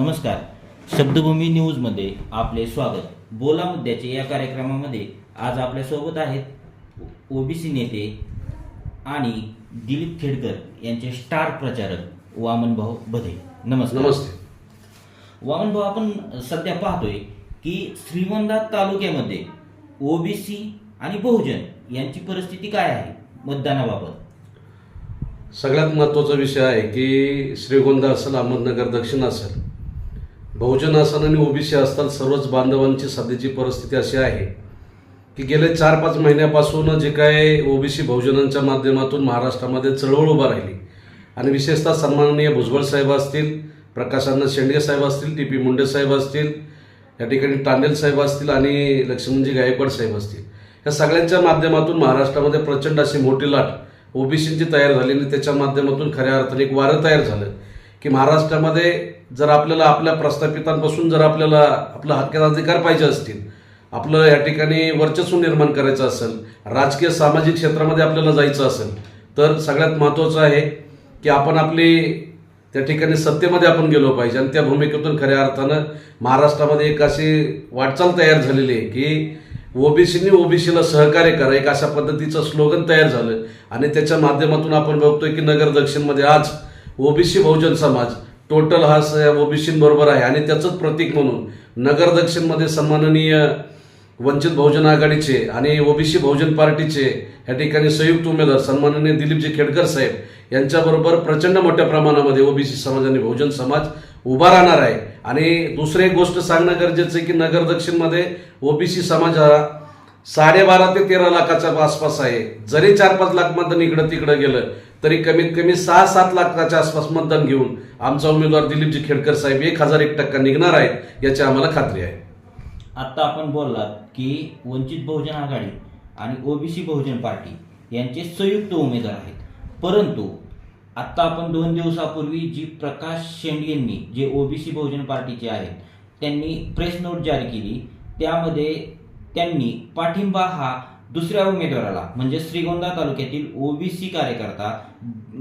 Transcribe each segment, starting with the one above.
नमस्कार. शब्दभूमी न्यूजमध्ये आपले स्वागत. बोला मुद्द्याचे या कार्यक्रमामध्ये आज आपल्यासोबत आहेत ओबीसी नेते आणि दिलीप खेडकर यांचे स्टार प्रचारक वामनभाऊ बधे. नमस्कार. नमस्ते. वामनभाऊ आपण सध्या पाहतोय की श्रीगोंदा तालुक्यामध्ये ओबीसी आणि बहुजन यांची परिस्थिती काय आहे मतदानाबाबत? सगळ्यात महत्त्वाचा विषय आहे की श्रीगोंदा असेल अहमदनगर दक्षिण असेल. बहुजन असेल आणि ओबीसी असतात सर्वच बांधवांची सध्याची परिस्थिती अशी आहे की गेले चार पाच महिन्यापासून जे काय ओबीसी बहुजनांच्या माध्यमातून महाराष्ट्रामध्ये चळवळ उभा राहिली. आणि विशेषतः सन्माननीय भुजबळ साहेब असतील प्रकाशानंद शेंडगे साहेब असतील टी पी मुंडे साहेब असतील या ठिकाणी टांडेल साहेब असतील आणि लक्ष्मणजी गायकवाड साहेब असतील. या सगळ्यांच्या माध्यमातून महाराष्ट्रामध्ये प्रचंड अशी मोठी लाट ओबीसींची तयार झाली आणि त्याच्या माध्यमातून खऱ्या अर्थाने एक वारं तयार झालं की महाराष्ट्रामध्ये जर आपल्याला आपल्या प्रस्थापितांपासून जर आपल्याला आपला हक्काचा अधिकार पाहिजे असतील आपलं या ठिकाणी वर्चस्व निर्माण करायचं असेल राजकीय सामाजिक क्षेत्रामध्ये आपल्याला जायचं असेल तर सगळ्यात महत्त्वाचं आहे की आपण आपली त्या ठिकाणी सत्तेमध्ये आपण गेलो पाहिजे आणि त्या भूमिकेतून खऱ्या अर्थानं महाराष्ट्रामध्ये एक अशी वाटचाल तयार झालेली आहे की ओबीसीनी ओबीसीला सहकार्य करा एक अशा पद्धतीचं स्लोगन तयार झालं. आणि त्याच्या माध्यमातून आपण बघतोय की नगर दक्षिणमध्ये आज ओबीसी बहुजन समाज टोटल हा ओबीसींबरोबर आहे. आणि त्याचंच प्रतीक म्हणून नगर दक्षिणमध्ये सन्माननीय वंचित बहुजन आघाडीचे आणि ओबीसी बहुजन पार्टीचे या ठिकाणी संयुक्त उमेदवार सन्माननीय दिलीपजी खेडकर साहेब यांच्याबरोबर प्रचंड मोठ्या प्रमाणामध्ये ओबीसी समाज आणि बहुजन समाज उभा राहणार आहे. आणि दुसरी एक गोष्ट सांगणं गरजेचं आहे की नगर दक्षिणमध्ये ओबीसी समाज हा साडेबारा ते तेरा लाखाच्या आसपास आहे. जरी चार पाच लाख मतदान इकडं तिकडं गेलं तरी कमीत कमी सहा सात लाखाच्या आसपास मतदान घेऊन आमचा उमेदवार दिलीपजी खेडकर साहेब एक हजार एक टक्का निघणार आहेत याची आम्हाला खात्री आहे. आत्ता आपण बोललात की वंचित बहुजन आघाडी आणि ओबीसी बहुजन पार्टी यांचे संयुक्त उमेदवार आहेत. परंतु आत्ता आपण दोन दिवसापूर्वी जी प्रकाश शेंडेंनी जे ओबीसी बहुजन पार्टीचे आहेत त्यांनी प्रेस नोट जारी केली. त्यामध्ये त्यांनी पाठिंबा हा दुसऱ्या उमेदवाराला म्हणजे श्रीगोंदा तालुक्यातील ओबीसी कार्यकर्ता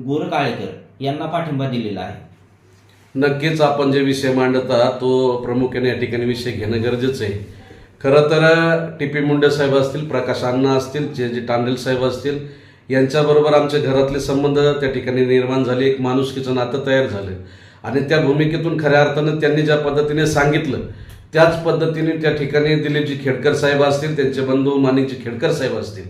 गोरकाळेकर यांना पाठिंबा दिलेला आहे. नक्कीच आपण जे विषय मांडता तो प्रामुख्याने या ठिकाणी विषय घेणं गरजेचं आहे. खरं तर टी पी मुंडे साहेब असतील प्रकाश अण्णा असतील जे जे टांडेल साहेब असतील यांच्याबरोबर आमच्या घरातले संबंध त्या ठिकाणी निर्माण झाले एक माणुसकीचं नातं तयार झालं. आणि त्या भूमिकेतून खऱ्या अर्थानं त्यांनी ज्या पद्धतीने सांगितलं त्याच पद्धतीने त्या ठिकाणी दिलीपजी खेडकर साहेब असतील त्यांचे बंधू माणिकजी खेडकर साहेब असतील.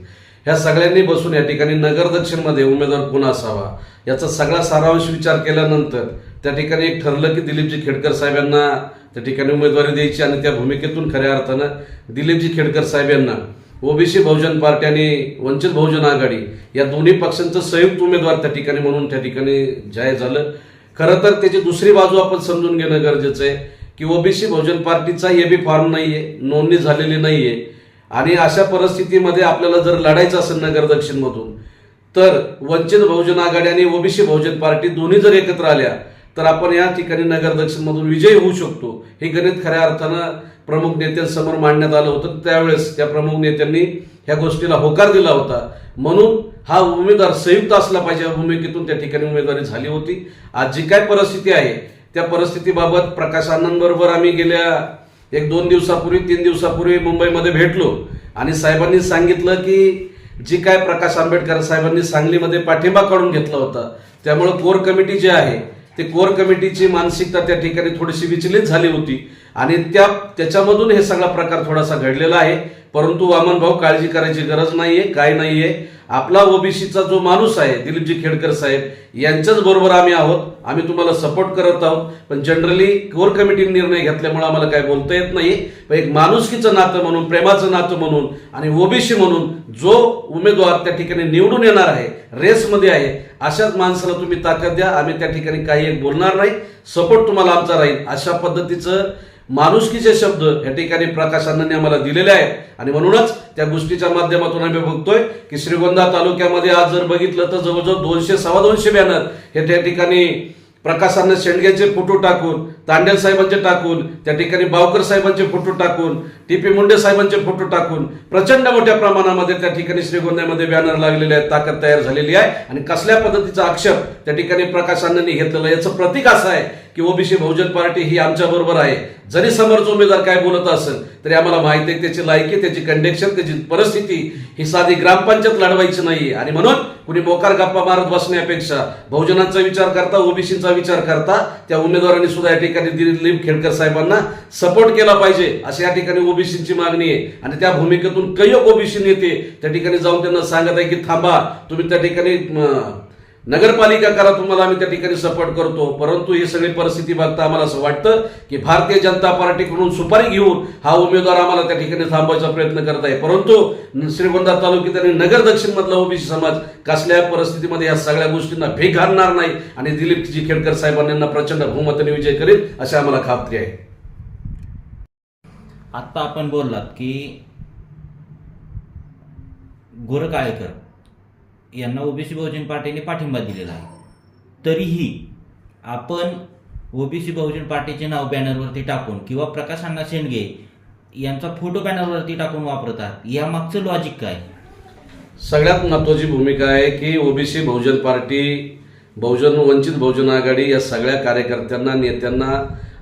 ह्या सगळ्यांनी बसून या ठिकाणी नगर दक्षिणमध्ये उमेदवार कोण असावा. याचा सगळा सारांश विचार केल्यानंतर त्या ठिकाणी एक ठरलं की दिलीपजी खेडकर साहेब यांना त्या ठिकाणी उमेदवारी द्यायची आणि त्या भूमिकेतून खऱ्या अर्थानं दिलीपजी खेडकर साहेब यांना ओबीसी बहुजन पार्टी आणि वंचित बहुजन आघाडी या दोन्ही पक्षांचं संयुक्त उमेदवार त्या ठिकाणी म्हणून त्या ठिकाणी जाहीर झालं. खरं तर त्याची दुसरी बाजू आपण समजून घेणं गरजेचं आहे. की ओबीसी बहुजन पार्टीचा ए बी फॉर्म नाहीये नोंदणी झालेली नाहीये. आणि अशा परिस्थितीमध्ये आपल्याला जर लढायचं असेल नगर दक्षिणमधून तर वंचित बहुजन आघाडी आणि ओबीसी बहुजन पार्टी दोन्ही जर एकत्र आल्या तर आपण या ठिकाणी नगर दक्षिणमधून विजयी होऊ शकतो. हे गणित खऱ्या अर्थानं प्रमुख नेत्यांसमोर मांडण्यात आलं होतं. त्यावेळेस त्या प्रमुख नेत्यांनी ह्या गोष्टीला होकार दिला होता. म्हणून हा उमेदवार संयुक्त असला पाहिजे या भूमिकेतून त्या ठिकाणी उमेदवारी झाली होती. आज जी काय परिस्थिती आहे त्या परिस्थितीबाबत प्रकाश आनंदबरोबर आम्ही गेल्या एक दोन दिवसापूर्वी तीन दिवसापूर्वी मुंबईमध्ये भेटलो. आणि साहेबांनी सांगितलं की जी काय प्रकाश आंबेडकर साहेबांनी सांगलीमध्ये पाठिंबा काढून घेतला होता त्यामुळे कोर कमिटी जी आहे ते कोर कमिटीची मानसिकता त्या ठिकाणी थोडीशी विचलित झाली होती. आणि त्या त्याच्यामधून हे सगळा प्रकार थोडासा घडलेला आहे. परंतु वामन भाऊ काळजी करायची गरज नाहीये काय नाहीये. आपला ओबीसीचा जो माणूस आहे दिलीपजी खेडकर साहेब यांच्याच बरोबर आम्ही आहोत. आम्ही तुम्हाला सपोर्ट करत आहोत. पण जनरली कोर कमिटीने निर्णय घेतल्यामुळे आम्हाला काय बोलता येत नाही पण एक माणुसकीचं नातं म्हणून प्रेमाचं नातं म्हणून आणि ओबीसी म्हणून जो उमेदवार त्या ठिकाणी निवडून येणार आहे रेसमध्ये आहे अशाच माणसाला तुम्ही ताकद द्या. आम्ही त्या ठिकाणी काही एक बोलणार नाही. सपोर्ट तुम्हाला आमचा राहील. अशा पद्धतीचं माणुसकीचे शब्द या ठिकाणी प्रकाशनाने आम्हाला दिलेले आहेत आणि म्हणूनच त्या गोष्टीच्या माध्यमातून आम्ही बघतोय की श्रीगोंदा तालुक्यामध्ये आज जर बघितलं तर जवळजवळ दोनशे सव्वा दोनशे बॅनर हे त्या ठिकाणी प्रकाशांना शेंडग्याचे फोटो टाकून तांडेल साहेबांचे टाकून त्या ठिकाणी बावकर साहेबांचे फोटो टाकून टी पी मुंडे साहेबांचे फोटो टाकून प्रचंड मोठ्या प्रमाणामध्ये त्या ठिकाणी श्रीगोंद्यामध्ये बॅनर लागलेले आहेत ताकद तयार झालेली आहे आणि कसल्या पद्धतीचा आक्षेप त्या ठिकाणी प्रकाश घेतलेला आहे. याचं प्रतीक असं आहे की ओबीसी बहुजन पार्टी ही आमच्या बरोबर आहे. जरी समोरचा उमेदवार काय बोलत असेल तरी आम्हाला माहिती आहे त्याची लायकी त्याची कंडिक्शन त्याची परिस्थिती ही साधी ग्रामपंचायत लढवायची नाही. आणि म्हणून कुणी बोकार गप्पा मारत बसण्यापेक्षा बहुजनांचा विचार करता ओबीसीचा विचार करता त्या उमेदवारांनी सुद्धा या ठिकाणी दिलीप खेडकर साहेबांना सपोर्ट केला पाहिजे अशी या ठिकाणी ओबीसीची मागणी आहे. आणि त्या भूमिकेतून कैक ओबीसी नेते त्या ठिकाणी जाऊन त्यांना सांगत आहे की थांबा तुम्ही त्या ठिकाणी नगरपालिका करा तुम्हाला आम्ही त्या ठिकाणी सपोर्ट करतो. परंतु ही सगळी परिस्थिती बघता आम्हाला असं वाटतं की भारतीय जनता पार्टीकडून सुपारी घेऊन हा उमेदवार आम्हाला त्या ठिकाणी थांबवायचा प्रयत्न करत आहे. परंतु श्रीगोंदा तालुक्यात आणि नगर दक्षिण मधला ओबीसी समाज कसल्या परिस्थितीमध्ये या सगळ्या गोष्टींना भेग घालणार नाही आणि दिलीपजी खेडकर साहेबांना प्रचंड बहुमताने विजय करेल अशी आम्हाला खात्री आहे. आत्ता आपण बोललात की गोरकाळेकर यांना ओबीसी बहुजन पार्टीने पाठिंबा दिलेला आहे. तरीही आपण ओबीसी बहुजन पार्टीचे नाव बॅनरवरती टाकून किंवा प्रकाश अण्णा शेंडगे यांचा फोटो बॅनरवरती टाकून वापरतात यामागचं लॉजिक काय? सगळ्यात महत्वाची भूमिका आहे की ओबीसी बहुजन पार्टी बहुजन वंचित बहुजन आघाडी या सगळ्या कार्यकर्त्यांना नेत्यांना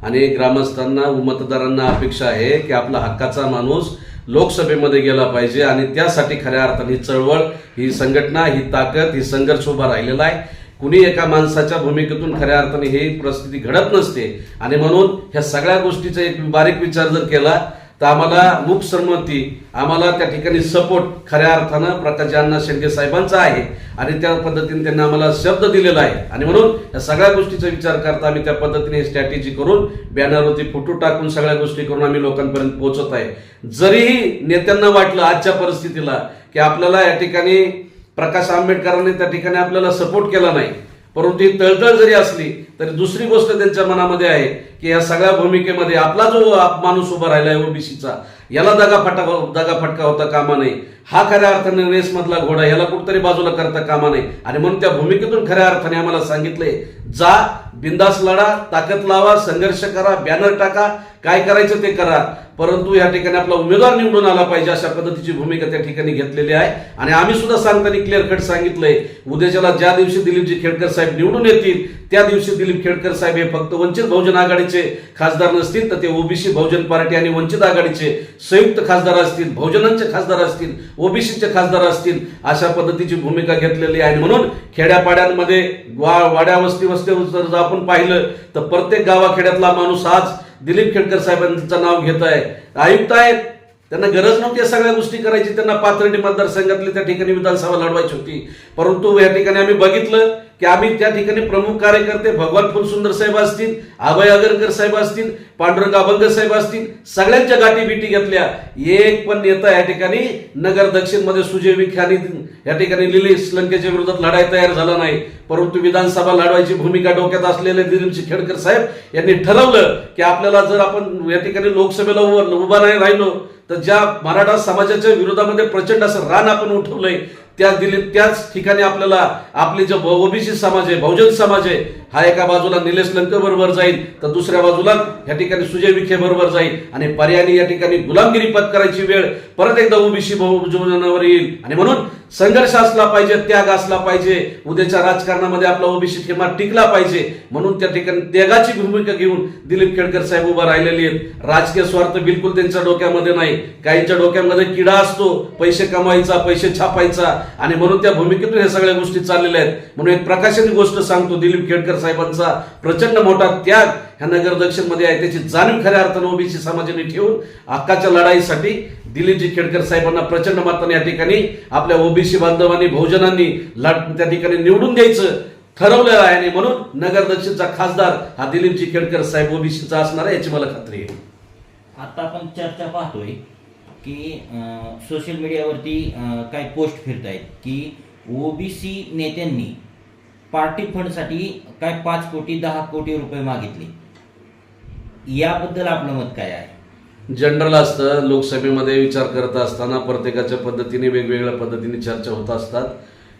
आणि ग्रामस्थांना मतदारांना अपेक्षा आहे की आपला हक्काचा माणूस लोकसभेमध्ये गेला पाहिजे आणि त्यासाठी खऱ्या अर्थाने ही चळवळ ही संघटना ही ताकद ही संघर्ष उभा राहिलेला आहे. कुणी एका माणसाच्या भूमिकेतून खऱ्या अर्थाने ही परिस्थिती घडत नसते. आणि म्हणून ह्या सगळ्या गोष्टीचा एक बारीक विचार जर केला तर आम्हाला मूक संमती आम्हाला त्या ठिकाणी सपोर्ट खऱ्या अर्थानं प्रकाश अण्णा शेंडगे साहेबांचा आहे आणि त्या पद्धतीने त्यांनी आम्हाला शब्द दिलेला आहे. आणि म्हणून या सगळ्या गोष्टीचा विचार करता आम्ही त्या पद्धतीने स्ट्रॅटेजी करून बॅनरवरती फोटो टाकून सगळ्या गोष्टी करून आम्ही लोकांपर्यंत पोहोचत आहे. जरीही नेत्यांना वाटलं आजच्या परिस्थितीला की आपल्याला या ठिकाणी प्रकाश आंबेडकरांनी त्या ठिकाणी आपल्याला सपोर्ट केला नाही परंतु ही तळतळ जरी असली तरी दुसरी गोष्ट त्यांच्या मनामध्ये आहे की या सगळ्या भूमिकेमध्ये आपला जो माणूस उभा राहिला आहे ओबीसीचा याला दगा फटा हो- दगा फटका होता कामा नाही हा खऱ्या अर्थाने रेसमधला घोडा याला कुठतरी बाजूला करता कामा नाही आणि म्हणून त्या भूमिकेतून खऱ्या अर्थाने आम्हाला सांगितले जा बिंदास लढा ताकद लावा संघर्ष करा बॅनर टाका काय करायचं ते करा. परंतु या ठिकाणी आपला उमेदवार निवडून आला पाहिजे अशा पद्धतीची भूमिका त्या ठिकाणी घेतलेली आहे. आणि आम्ही सुद्धा सांगताना क्लिअर कट सांगितलंय उद्याच्याला ज्या दिवशी दिलीपजी खेडकर साहेब निवडून येतील त्या दिवशी दिलीप खेडकर साहेब हे फक्त वंचित बहुजन आघाडीचे खासदार नसतील तर ते ओबीसी बहुजन पार्टी आणि वंचित आघाडीचे संयुक्त खासदार असतील बहुजनांचे खासदार असतील ओबीसीचे खासदार असतील अशा पद्धतीची भूमिका घेतलेली आहे. म्हणून खेड्यापाड्यांमध्ये वा वाड्या वस्ती वस्ती जर आपण पाहिलं तर प्रत्येक गावाखेड्यातला माणूस आज दिलीप खेडकर साहेबांचं नाव घेत आहे. आयुक्त आहेत. त्यांना गरज नव्हती या सगळ्या गोष्टी करायची. त्यांना पाथर्डी मतदारसंघातली त्या ठिकाणी विधानसभा लढवायची होती. परंतु या ठिकाणी आम्ही बघितलं की आम्ही त्या ठिकाणी प्रमुख कार्यकर्ते भगवान फुलसुंदर साहेब असतील अभय अगरकर साहेब असतील पांडुरंग अभंग साहेब असतील सगळ्यांच्या गाठी बिटी घेतल्या. एक पण नेता या ठिकाणी नगर दक्षिणमध्ये सुजय विख्यानी या ठिकाणी लिली लंकेच्या विरोधात लढाई तयार झाला नाही. परंतु विधानसभा लढवायची भूमिका डोक्यात असलेले दिलीपजी खेडकर साहेब यांनी ठरवलं की आपल्याला जर आपण या ठिकाणी लोकसभेला उभा नाही राहिलो तर ज्या मराठा समाजाच्या विरोधामध्ये प्रचंड असं रान आपण उठवलंय त्या दिलीप त्याच ठिकाणी आपल्याला आपले जे ओबीसी समाज आहे बहुजन समाज आहे हा एका बाजूला निलेश लंकर बरोबर जाईल तर दुसऱ्या बाजूला या ठिकाणी सुजय विखे बरोबर जाईल. आणि पर्यायी या ठिकाणी गुलामगिरी पत्करायची वेळ परत एकदा ओबीसी बहुजनावर येईल. आणि म्हणून संघर्ष असला पाहिजे त्याग असला पाहिजे. उद्याच्या राजकारणामध्ये आपला ओबीसी ठेमा टिकला पाहिजे. म्हणून त्या ठिकाणी त्यागाची भूमिका घेऊन दिलीप खेडकर साहेब उभा राहिलेले आहेत. राजकीय स्वार्थ बिलकुल त्यांच्या डोक्यामध्ये नाही. काहींच्या डोक्यामध्ये किडा असतो. पैसे कमायचा पैसे छापायचा. आणि म्हणून त्या भूमिकेतून हे सगळ्या गोष्टी चाललेल्या आहेत. म्हणून एक प्रकाशन गोष्ट सांगतो दिलीप खेडकर साहेबांचा प्रचंड मोठा त्याग ह्या नगर दक्षिणमध्ये आहे. त्याची जाणीव खऱ्या अर्थानं ओबीसी समाजाने ठेवून हक्काच्या लढाईसाठी दिलीपजी खेडकर साहेबांना प्रचंड मताने या ठिकाणी आपल्या ओबीसी बांधवांनी बहुजनांनी लढ त्या ठिकाणी निवडून द्यायचं ठरवलेलं आहे. आणि म्हणून नगर दक्षिणचा खासदार हा दिलीपजी खेडकर साहेब ओबीसीचा असणार आहे याची मला खात्री आहे. आता आपण चर्चा पाहतोय की सोशल मीडियावरती काही पोस्ट फिरत आहेत की ओबीसी नेत्यांनी पार्टी फंडसाठी काय पाच कोटी दहा कोटी रुपये मागितले. याबद्दल आपलं मत काय आहे? जनरल असतं लोकसभेमध्ये विचार करत असताना प्रत्येकाच्या पद्धतीने वेगवेगळ्या पद्धतीने चर्चा होत असतात.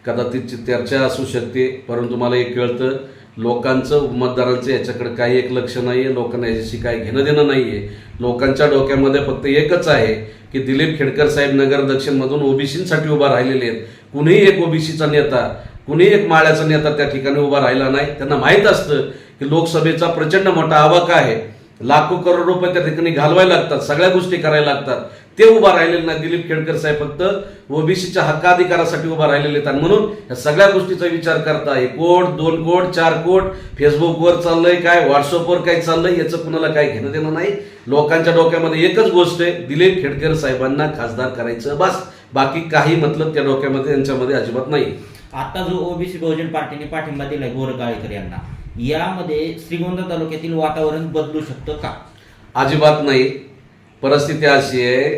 कदाचित चर्चा असू शकते परंतु मला एक कळतं लोकांचं मतदारांचं याच्याकडे काही एक लक्ष नाही आहे लोकांना याच्याशी काही घेणं देणं नाही आहे लोकांच्या डोक्यामध्ये फक्त एकच आहे की दिलीप खेडकर साहेब नगर दक्षिणमधून ओबीसीसाठी उभा राहिलेले आहेत. कुणीही एक ओबीसीचा नेता कुणी एक माळ्याचा नेता त्या ठिकाणी उभा राहिला नाही. त्यांना माहीत असतं की लोकसभेचा प्रचंड मोठा आवाका आहे. लाखो करोड रुपये त्या ठिकाणी घालवायला लागतात सगळ्या गोष्टी करायला लागतात. ते उभा राहिलेले नाही. दिलीप खेडकर साहेब फक्त ओबीसीच्या हक्काधिकारासाठी उभा राहिलेले आहेत. आणि म्हणून या सगळ्या गोष्टीचा विचार करता एक कोट दोन कोट चार कोट फेसबुकवर चाललंय काय व्हॉट्सअपवर काय चाललंय याचं कुणाला काय घेणं देणं नाही. लोकांच्या डोक्यामध्ये एकच गोष्ट आहे दिलीप खेडकर साहेबांना खासदार करायचं बस. बाकी काही मतलब त्या डोक्यामध्ये यांच्यामध्ये अजिबात नाही. आता जो ओबीसी बहुजन पार्टीने पाठिंबा दिलाय गोरगाळेकर यांना यामध्ये श्रीगोंदा तालुक्यातील वातावरण बदलू शकतं का? अजिबात नाही. परिस्थिती अशी आहे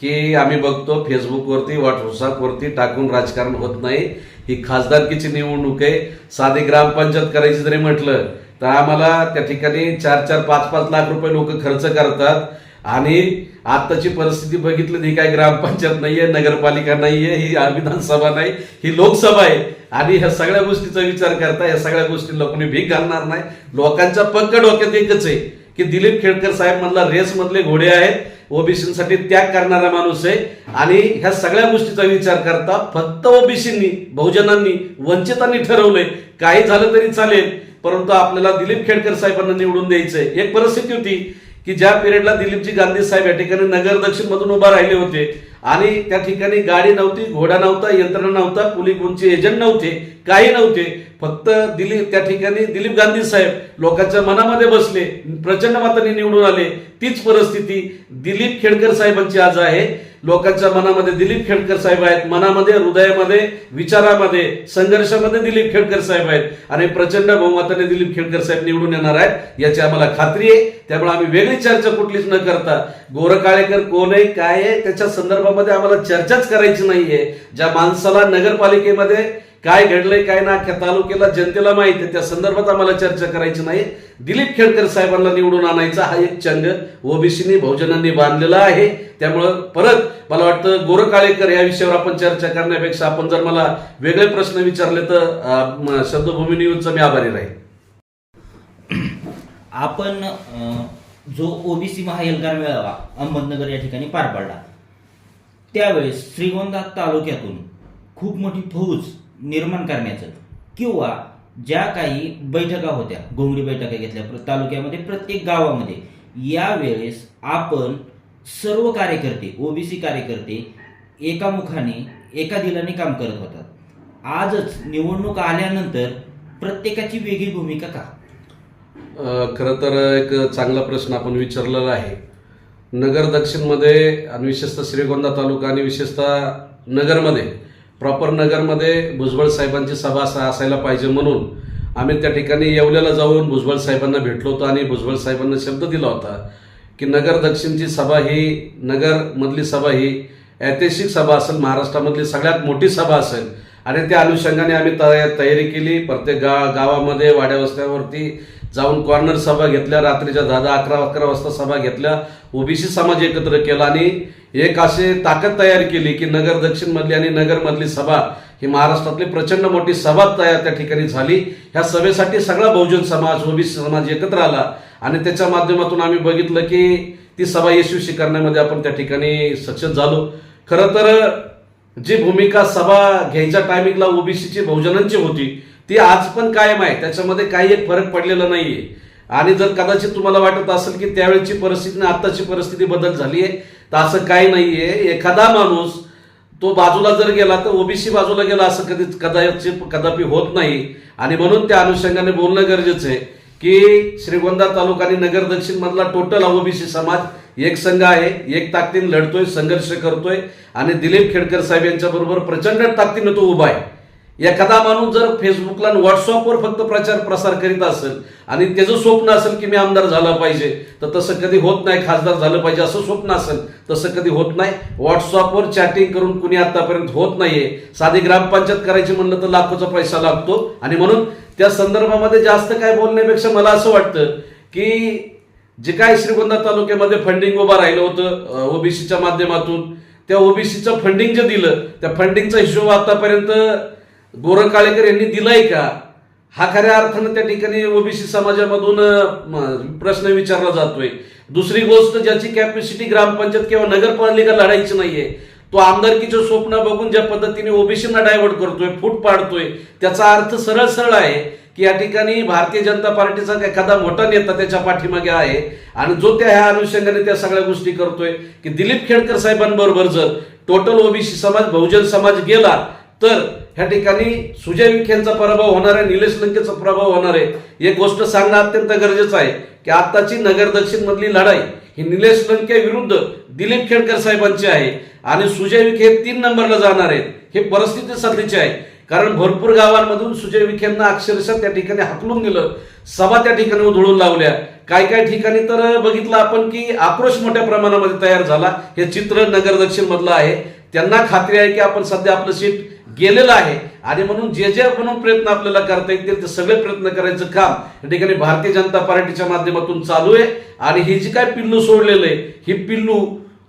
की आम्ही बघतो फेसबुकवरती व्हॉट्सअपवरती टाकून राजकारण होत नाही. ही खासदारकीची निवडणूक आहे. साधी ग्रामपंचायत करायची जरी म्हटलं तर आम्हाला त्या ठिकाणी चार चार पाच पाच लाख रुपये लोक खर्च करतात. आणि आताची परिस्थिती बघितली ही काय ग्रामपंचायत नाहीये नगरपालिका नाहीये ही विधानसभा नाही ही लोकसभा आहे. आणि ह्या सगळ्या गोष्टीचा विचार करता या सगळ्या गोष्टी लोकांनी भीक घालणार नाही. लोकांच्या पक्क डोक्यात एकच आहे की दिलीप खेडकर साहेब मधला रेस मधले घोडे आहेत ओबीसीसाठी त्याग करणारा माणूस आहे. आणि ह्या सगळ्या गोष्टीचा विचार करता फक्त ओबीसींनी बहुजनांनी वंचितांनी ठरवलंय. काही झालं तरी चालेल परंतु आपल्याला दिलीप खेडकर साहेबांना निवडून द्यायचंय. एक परिस्थिती होती की ज्या पिरियडला दिलीपजी गांधी साहेब या ठिकाणी नगर दक्षिण मधून उभा राहिले होते आणि त्या ठिकाणी गाडी नव्हती घोडा नव्हता यंत्रणा नव्हता पोलीस गुंचे एजंट नव्हते काही नव्हते. फक्त दिलीप त्या ठिकाणी दिलीप गांधी साहेब लोकांच्या मनामध्ये बसले प्रचंड माताने निवडून आले. तीच परिस्थिती दिलीप खेडकर साहेबांची आज आहे. लोकांच्या मनामध्ये दिलीप खेडकर साहेब आहेत. मनामध्ये हृदयामध्ये विचारामध्ये संघर्षामध्ये दिलीप खेडकर साहेब आहेत. आणि प्रचंड बहुमताने दिलीप खेडकर साहेब निवडून येणार आहेत याची आम्हाला खात्री आहे. त्यामुळे आम्ही वेगळी चर्चा कुठलीच न करता गोरकाळेकर कोण आहे काय आहे त्याच्या संदर्भामध्ये आम्हाला चर्चाच करायची नाहीये. ज्या माणसाला नगरपालिकेमध्ये काय घडलंय काय ना अख्ख्या तालुक्याला जनतेला माहिती आहे. त्या संदर्भात आम्हाला चर्चा करायची नाही. दिलीप खेडकर साहेबांना निवडून आणायचा हा एक चंग. ओबीसीनी बहुजनांनी बांधलेला आहे. त्यामुळं परत मला वाटतं गोरकाळेकर या विषयावर आपण चर्चा करण्यापेक्षा आपण जर मला वेगळे प्रश्न विचारले तर शब्दभूमी न्यूजचा मी आभारी राहील. आपण जो ओबीसी महाएल्गार मेळावा अहमदनगर या ठिकाणी पार पडला त्यावेळेस श्रीगोंदा तालुक्यातून खूप मोठी फौज निर्माण करण्याचं. किंवा ज्या काही बैठका होत्या घोंगडी बैठका घेतल्या प्र- तालुक्यामध्ये प्रत्येक गावामध्ये यावेळेस आपण सर्व कार्यकर्ते ओबीसी कार्यकर्ते एका मुखाने एका दिलाने काम करत होतात. आजच निवडणूक आल्यानंतर प्रत्येकाची वेगळी भूमिका का? खरं तर एक चांगला प्रश्न आपण विचारलेला आहे. नगर दक्षिणमध्ये आणि विशेषतः श्रीगोंदा तालुका आणि विशेषतः नगरमध्ये प्रॉपर नगरमध्ये भुजबळ साहेबांची सभा असायला पाहिजे म्हणून आम्ही त्या ठिकाणी येवल्याला जाऊन भुजबळ साहेबांना भेटलो होतो आणि भुजबळ साहेबांना शब्द दिला होता की नगर दक्षिणची सभा ही नगरमधली सभा ही ऐतिहासिक सभा असेल महाराष्ट्रामधली सगळ्यात मोठी सभा असेल. आणि त्या अनुषंगाने आम्ही तया- तयारी केली. प्रत्येक गा गावामध्ये वाड्यावस्त्यावरती जाऊन कॉर्नर सभा घेतल्या रात्रीच्या दहा दहा अकरा अकरा वाजता सभा घेतल्या ओबीसी समाज एकत्र केला आणि एक असे ताकद तयार केली की नगर दक्षिणमधली आणि नगरमधली सभा ही महाराष्ट्रातली प्रचंड मोठी सभा तयार त्या ठिकाणी झाली. ह्या सभेसाठी सगळा बहुजन समाज ओबीसी समाज एकत्र आला आणि त्याच्या माध्यमातून आम्ही बघितलं की ती सभा यशस्वी करण्यामध्ये आपण त्या ठिकाणी सक्षम झालो. खरं तर जी भूमिका सभा घ्यायच्या टायमिंगला ओबीसीची बहुजनांची होती ती आज पण कायम आहे. त्याच्यामध्ये काही एक फरक पडलेला नाहीये. आणि जर कदाचित तुम्हाला वाटत असेल की त्यावेळेची परिस्थिती आणि आताची परिस्थिती बदल झाली आहे तर असं काही नाहीये. एखादा माणूस तो बाजूला जर गेला तर ओबीसी बाजूला गेला असं कधी कदाचित कदापि होत नाही. आणि म्हणून त्या अनुषंगाने बोलणं गरजेचं आहे की श्रीगोंदा तालुका आणि नगर दक्षिण मधला टोटल ओबीसी समाज एक संघ आहे. एक ताकदीने लढतोय संघर्ष करतोय. आणि दिलीप खेडकर साहेब यांच्याबरोबर प्रचंड ताकदीनं तो उभा आहे. एखादा माणूस जर फेसबुकला आणि व्हॉट्सअपवर फक्त प्रचार प्रसार करीत असेल आणि त्याचं स्वप्न असेल की मी आमदार झाला पाहिजे तर तसं कधी होत नाही खासदार झालं पाहिजे असं स्वप्न असेल तसं कधी होत नाही. व्हॉट्सअपवर चॅटिंग करून कुणी आतापर्यंत होत नाहीये. साधी ग्रामपंचायत करायची म्हणलं तर लाखोचा पैसा लागतो. आणि म्हणून त्या संदर्भामध्ये जास्त काय बोलण्यापेक्षा मला असं वाटतं की जे काय श्रीगोंदा तालुक्यामध्ये फंडिंग उभा राहिलं होतं ओबीसीच्या माध्यमातून त्या ओबीसीचं फंडिंग जे दिलं त्या फंडिंगचा हिशोब आतापर्यंत गोरंकाळेकर यांनी दिलाय का? हा खऱ्या अर्थानं त्या ठिकाणी ओबीसी समाजामधून प्रश्न विचारला जातोय. दुसरी गोष्ट ज्याची कॅपॅसिटी ग्रामपंचायत किंवा नगरपालिका लढायची नाहीये तो आमदारकीचं स्वप्न बघून ज्या पद्धतीने ओबीसीना डायव्हर्ट करतोय फूट पाडतोय त्याचा अर्थ सरळ सरळ आहे की या ठिकाणी भारतीय जनता पार्टीचा एखादा मोठा नेता त्याच्या पाठीमागे आहे आणि जो त्या ह्या अनुषंगाने त्या सगळ्या गोष्टी करतोय की दिलीप खेडकर साहेबांबरोबर जर टोटल ओबीसी समाज बहुजन समाज गेला तर ह्या ठिकाणी सुजय विखेंचा पराभव होणार आहे निलेश लंकेचा पराभव होणार आहे. एक गोष्ट सांगणं अत्यंत गरजेचं आहे की आताची नगर दक्षिण मधली लढाई ही निलेश लंके विरुद्ध दिलीप खेडकर साहेबांची आहे आणि सुजय विखे हे तीन नंबरला जाणार आहेत. हे परिस्थिती सध्याची आहे. कारण भरपूर गावांमधून सुजय विखेंना अक्षरशः त्या ठिकाणी हाकलून दिलं सभा त्या ठिकाणी उधळून लावल्या. काय काय ठिकाणी तर बघितलं आपण की आक्रोश मोठ्या प्रमाणामध्ये तयार झाला. हे चित्र नगर दक्षिण मधलं आहे. त्यांना खात्री आहे की आपण सध्या आपलं सीट गेलेलं आहे. आणि म्हणून जे जे म्हणून प्रयत्न आपल्याला करता येतील ते सगळे प्रयत्न करायचं काम या ठिकाणी भारतीय जनता पार्टीच्या माध्यमातून चालू आहे. आणि हे जी काय पिल्लू सोडलेलं आहे ही पिल्लू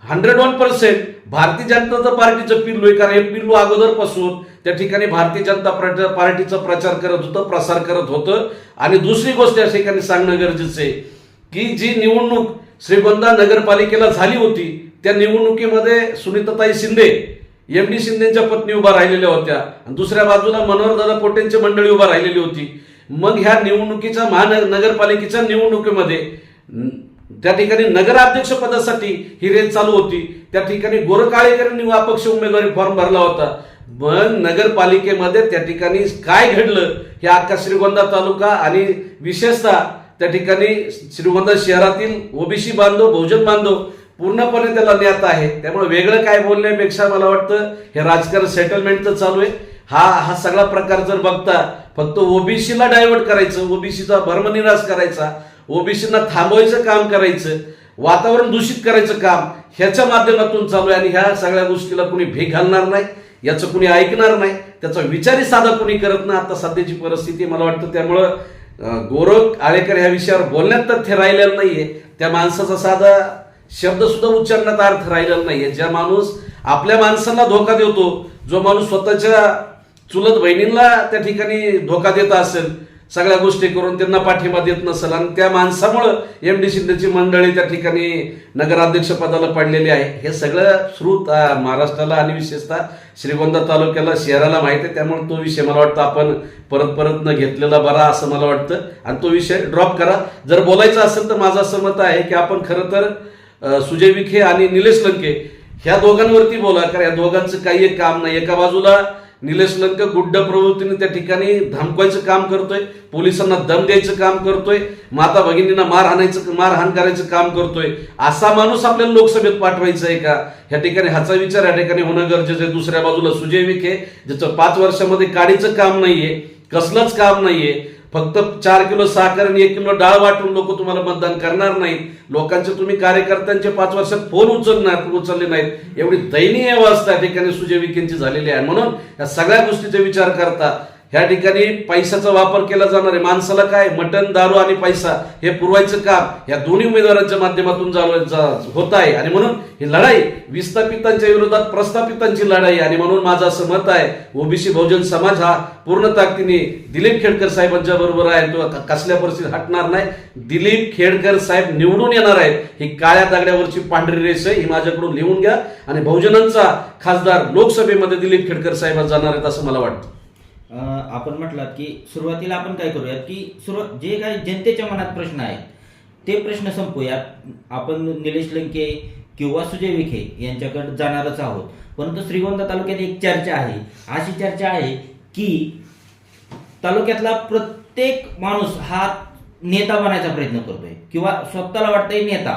hundred one percent Bharatiya Janata पार्टीचं पिल्लू आहे. कारण हे पिल्लू अगोदरपासून त्या ठिकाणी भारतीय जनता पार्टी पार्टीचा प्रचार करत होतं प्रसार करत होतं. आणि दुसरी गोष्ट या ठिकाणी सांगणं गरजेचं आहे की जी निवडणूक श्रीगोंदा नगरपालिकेला झाली होती त्या निवडणुकीमध्ये सुनीताताई शिंदे एम डी शिंदेच्या पत्नी उभा राहिलेल्या होत्या. आणि दुसऱ्या बाजूला मनोहरदादा पोटेंची मंडळी उभा राहिलेली होती. मग ह्या निवडणुकीच्या महानगरपालिकेच्या निवडणुकीमध्ये त्या ठिकाणी नगराध्यक्ष पदासाठी ही रेस चालू होती. त्या ठिकाणी गोरकाळेकरांनी अपक्ष उमेदवारी फॉर्म भरला होता. मग नगरपालिकेमध्ये त्या ठिकाणी काय घडलं हे अख्खा श्रीगोंदा तालुका आणि विशेषतः त्या ठिकाणी श्रीगोंदा शहरातील ओबीसी बांधव बहुजन बांधव पूर्णपणे त्याला ज्ञात आहे. त्यामुळे वेगळं काय बोलण्यापेक्षा मला वाटतं हे राजकारण सेटलमेंटचं चालू आहे. हा हा सगळा प्रकार जर बघता फक्त ओबीसीला डायव्हर्ट करायचं ओबीसीचा भर्मनिराश करायचा ओबीसीना थांबवायचं काम करायचं वातावरण दूषित करायचं काम ह्याच्या माध्यमातून चालू आहे आणि ह्या सगळ्या गोष्टीला कुणी भे घालणार नाही याचं कुणी ऐकणार नाही त्याचा विचारही साधा कुणी करत नाही. आता सध्याची परिस्थिती मला वाटतं त्यामुळं गोरख आळेकर ह्या विषयावर बोलण्यात तथ्य राहिलेलं नाहीये. त्या माणसाचा साधा शब्द सुद्धा उच्चारण्यात अर्थ राहिलेला नाहीये. ज्या माणूस आपल्या माणसांना धोका देतो जो माणूस स्वतःच्या चुलत बहिणींना त्या ठिकाणी धोका देत असेल सगळ्या गोष्टी करून त्यांना पाठिंबा देत नसेल आणि त्या माणसामुळं एम डी शिंदेची मंडळी त्या ठिकाणी नगराध्यक्ष पदाला पडलेली आहे. हे सगळं श्रुत महाराष्ट्राला आणि विशेषतः श्रीगोंदा तालुक्याला शहराला माहिती आहे. त्यामुळे तो विषय मला वाटतं आपण परत परत न घेतलेला बरा असं मला वाटतं. आणि तो विषय ड्रॉप करा. जर बोलायचं असेल तर माझं असं मत आहे की आपण खरं तर सुजय विखे आणि निलेश लंके ह्या दोघांवरती बोला कारण या दोघांचं काही एक काम नाही. एका बाजूला निलेश लंक गुड्ड प्रवृत्तीने त्या ठिकाणी धमकवायचं काम करतोय पोलिसांना दम द्यायचं काम करतोय माता भगिनींना मार हाणायचं मारहाण करायचं काम करतोय. असा माणूस आपल्याला लोकसभेत पाठवायचा आहे का? ह्या ठिकाणी ह्याचा विचार या ठिकाणी होणं गरजेचं आहे. दुसऱ्या बाजूला सुजय विखे ज्याचं पाच वर्षामध्ये काडीचं काम नाहीये कसलंच काम नाहीये फक्त चार किलो साखर आणि एक किलो डाळ वाटून लोक तुम्हाला मतदान करणार नाहीत. लोकांचे तुम्ही कार्यकर्त्यांचे पाच वर्षात फोन उचलणार उचलले नाहीत. एवढी दयनीय अवस्था या ठिकाणी सुजय विखेंची झालेली आहे. म्हणून या सगळ्या गोष्टीचा विचार करता ह्या ठिकाणी पैशाचा वापर केला जाणार आहे. माणसाला काय? मटण दारू आणि पैसा हे पुरवायचं काम या दोन्ही उमेदवारांच्या माध्यमातून जा- होत आहे. आणि म्हणून ही लढाई विस्थापितांच्या विरोधात प्रस्थापितांची लढाई आणि म्हणून माझं असं मत आहे ओबीसी बहुजन समाज हा पूर्ण ताकदीने दिलीप खेडकर साहेबांच्या बरोबर आहे. तो कसल्या परिस्थितीत हटणार नाही. दिलीप खेडकर साहेब निवडून येणार आहेत. ही काळ्या दगड्यावरची पांढरी रेस आहे ही माझ्याकडून लिहून घ्या. आणि बहुजनांचा खासदार लोकसभेमध्ये दिलीप खेडकर साहेब जाणार आहेत असं मला वाटतं. आपण म्हटलात की सुरुवातीला आपण काय करूयात की सुरुवात जे काही जनतेच्या मनात प्रश्न आहेत ते प्रश्न संपूयात. आपण निलेश लंके किंवा सुजय विखे यांच्याकडे जाणारच आहोत. परंतु श्रीगोंदा तालुक्यात एक चर्चा आहे. अशी चर्चा आहे की तालुक्यातला प्रत्येक माणूस हा नेता बनायचा प्रयत्न करतोय. किंवा स्वतःला वाटतंय नेता.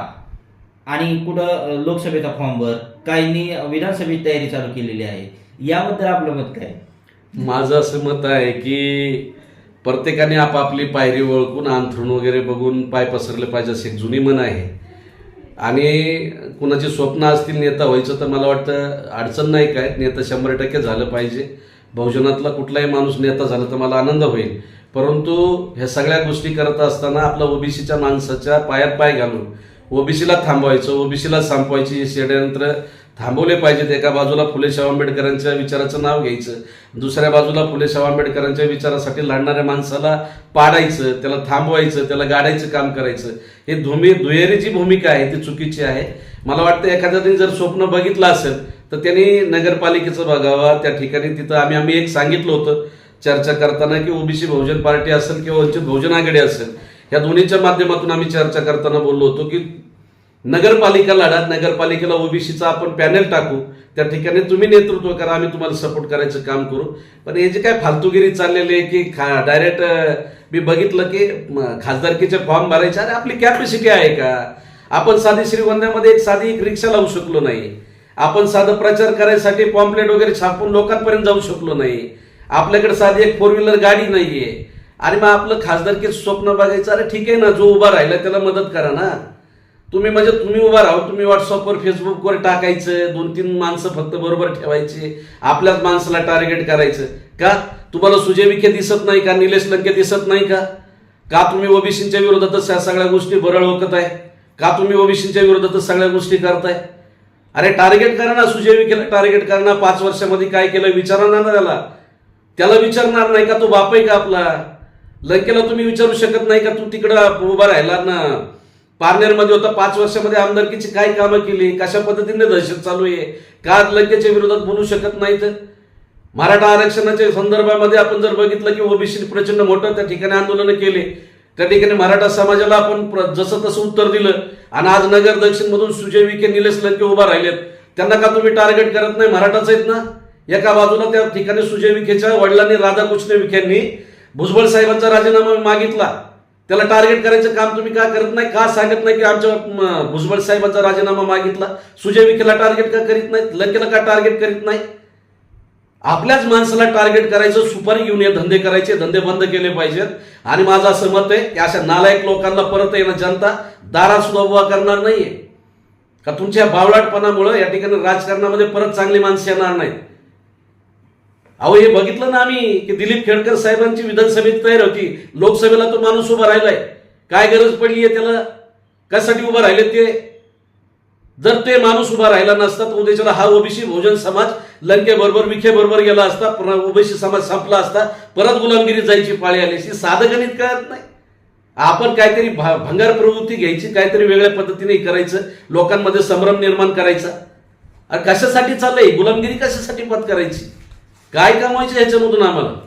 आणि कुठं लोकसभेचा फॉर्म भर काहींनी विधानसभेची तयारी चालू केलेली आहे. याबद्दल आपलं मत काय? माझं असं मत आहे की प्रत्येकाने आपापली पायरी ओळखून अंथरूण वगैरे बघून पाय पसरले पाहिजे अशी एक जुनी मन आहे. आणि कुणाची स्वप्न असतील नेता व्हायचं तर मला वाटतं अडचण नाही काय. नेता शंभर टक्के झालं पाहिजे. बहुजनातला कुठलाही माणूस नेता झाला तर मला आनंद होईल. परंतु ह्या सगळ्या गोष्टी करत असताना आपल्या ओबीसीच्या माणसाच्या पायात पाय घालून ओबीसीला थांबवायचं ओबीसीला संपवायची हे षडयंत्र थांबवले पाहिजेत. एका बाजूला फुले शाहू आंबेडकरांच्या विचाराचं नाव घ्यायचं दुसऱ्या बाजूला फुले शाहू आंबेडकरांच्या विचारासाठी लढणाऱ्या माणसाला पाडायचं त्याला थांबवायचं त्याला गाडायचं काम करायचं. हे धुमी दुहेरी जी भूमिका आहे ती चुकीची आहे. मला वाटतं एखाद्याने जर स्वप्न बघितलं असेल तर त्यांनी नगरपालिकेचं बघावं. त्या ठिकाणी तिथं आम्ही आम्ही एक सांगितलं होतं चर्चा करताना की ओबीसी बहुजन पार्टी असेल किंवा वंचित बहुजन आघाडी असेल या दोन्हीच्या माध्यमातून आम्ही चर्चा करताना बोललो होतो की नगरपालिका लढा नगरपालिकेला ओबीसीचा आपण पॅनल टाकू त्या ठिकाणी तुम्ही नेतृत्व करा आम्ही तुम्हाला सपोर्ट करायचं काम करू. पण हे जे काय फालतूगिरी चाललेली आहे की डायरेक्ट मी बघितलं की खासदारकीचे फॉर्म भरायचे अरे आपली कॅपॅसिटी आहे का? आपण साधी श्रीगोंद्यामध्ये एक साधी एक रिक्षा लावू शकलो नाही. आपण साधं प्रचार करायसाठी पॉम्पलेट वगैरे छापून लोकांपर्यंत जाऊ शकलो नाही. आपल्याकडे साधी एक फोर व्हीलर गाडी नाहीये. आणि मग आपलं खासदारकीचं स्वप्न बघायचं अरे ठीक आहे ना जो उभा राहिला त्याला मदत करा ना. तुम्ही म्हणजे तुम्ही उभा राहू तुम्ही व्हॉट्सअपवर फेसबुकवर टाकायचं दोन तीन माणसं फक्त बरोबर ठेवायचे आपल्याच माणसाला टार्गेट करायचं. का? तुम्हाला सुजय विखे दिसत नाही का? निलेश लंके दिसत नाही का? का तुम्ही ओबीसींच्या विरोधातच या सगळ्या गोष्टी बरळ ओकत आहे? का तुम्ही ओबीसींच्या विरोधातच सगळ्या गोष्टी करताय? अरे टार्गेट करा ना सुजय विखेला टार्गेट करा ना पाच वर्षामध्ये काय केलं विचारणार ना त्याला. त्याला विचारणार नाही का? तो बाप आहे का आपला? लंकेला तुम्ही विचारू शकत नाही का? तू तिकडं उभा राहिला ना? पारनेरमध्ये होता पाच वर्षामध्ये आमदारकीची काय कामं केली कशा पद्धतीने दहशत चालू आहे का लंकेच्या विरोधात बोलू शकत नाहीत? मराठा आरक्षणाच्या संदर्भामध्ये आपण जर बघितलं की ओबीसी प्रचंड मोठं त्या ठिकाणी आंदोलनं केले. त्या ठिकाणी मराठा समाजाला आपण जसं तसं उत्तर दिलं. आणि आज नगर दक्षिण मधून सुजय विखे निलेश लंके उभा राहिलेत. त्यांना का तुम्ही टार्गेट करत नाही? मराठाच आहेत ना? एका बाजूला त्या ठिकाणी सुजय विखेच्या वडिलांनी राधाकृष्ण विखेंनी भुजबळ साहेबांचा राजीनामा मागितला. त्याला टार्गेट करायचं काम तुम्ही का करत नाही का सांगत नाही की आमच्या भुजबळ साहेबांचा राजीनामा मागितला? सुजय विखेला टार्गेट का करीत नाहीत? लंकेला का टार्गेट करीत नाही? आपल्याच माणसाला टार्गेट करायचं सुपारी घेऊन हे धंदे करायचे धंदे बंद केले पाहिजेत. आणि माझं असं मत आहे की अशा नालायक लोकांना परत येणं जनता दारात सुद्धा उभा करणार नाहीये. का तुमच्या बावळाटपणामुळं या ठिकाणी राजकारणामध्ये परत चांगली माणसं येणार नाहीत? अहो हे बघितलं ना आम्ही की दिलीप खेडकर साहेबांची विधानसभेत तयार होती. लोकसभेला तो माणूस उभा राहिलाय. काय गरज पडली आहे त्याला? कशासाठी उभा राहिले ते? जर ते माणूस उभा राहिला नसता तर उद्याच्याला हा ओबीसी भोजन समाज लंके बरोबर विखे बरोबर गेला असता ओबीसी समाज संपला असता परत गुलामगिरी जायची पाळी आली अशी साधं गणित कळत नाही. आपण काहीतरी भा- भंगार प्रवृत्ती घ्यायची काहीतरी वेगळ्या पद्धतीने करायचं लोकांमध्ये संभ्रम निर्माण करायचा. अरे कशासाठी चाललंय? गुलामगिरी कशासाठी पत करायची? काय कमवायचं ह्याच्यामधून आम्हाला?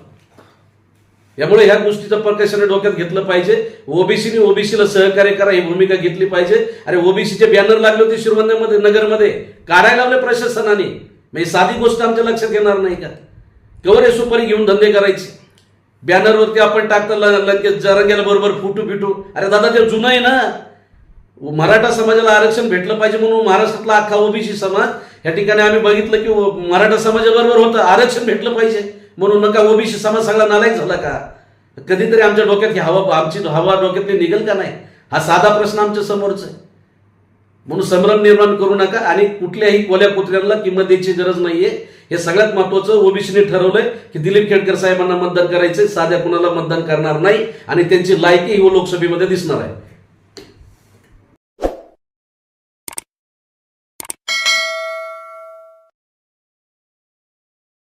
यामुळे ह्या गोष्टीचं प्रकाशाने डोक्यात घेतलं पाहिजे. ओबीसीने ओबीसीला सहकार्य करा ही भूमिका घेतली पाहिजे. अरे ओबीसीचे बॅनर लागले होते शिरवंद्यामध्ये नगरमध्ये. काढायला लावले प्रशासनाने. म्हणजे साधी गोष्ट आमच्या लक्षात येणार नाही का? केवळ हे सुपारी घेऊन धंदे करायचे. बॅनरवरती आपण टाकतो लगेच जरंग्याला बरोबर फुटू फिटू. अरे दादा ते जुनं आहे ना? मराठा समाजाला आरक्षण भेटलं पाहिजे म्हणून महाराष्ट्रातला अख्खा ओबीसी समाज या ठिकाणी आम्ही बघितलं की मराठा समाजाबरोबर होतं. आरक्षण भेटलं पाहिजे. म्हणून नका ओबीसी समाज सगळा नालायक झाला का? कधीतरी आमच्या डोक्यात ही हवा आमची हवा डोक्यातली निघेल का नाही? हा साधा प्रश्न आमच्या समोरच आहे. म्हणून संभ्रम निर्माण करू नका आणि कुठल्याही कोल्या कुत्र्यांना किंमत द्यायची गरज नाहीये. हे सगळ्यात महत्वाचं ओबीसीने ठरवलंय की दिलीप खेडकर साहेबांना मतदान करायचंय. साध्या कुणाला मतदान करणार नाही आणि त्यांची लायकी ही लोकसभेमध्ये दिसणार आहे.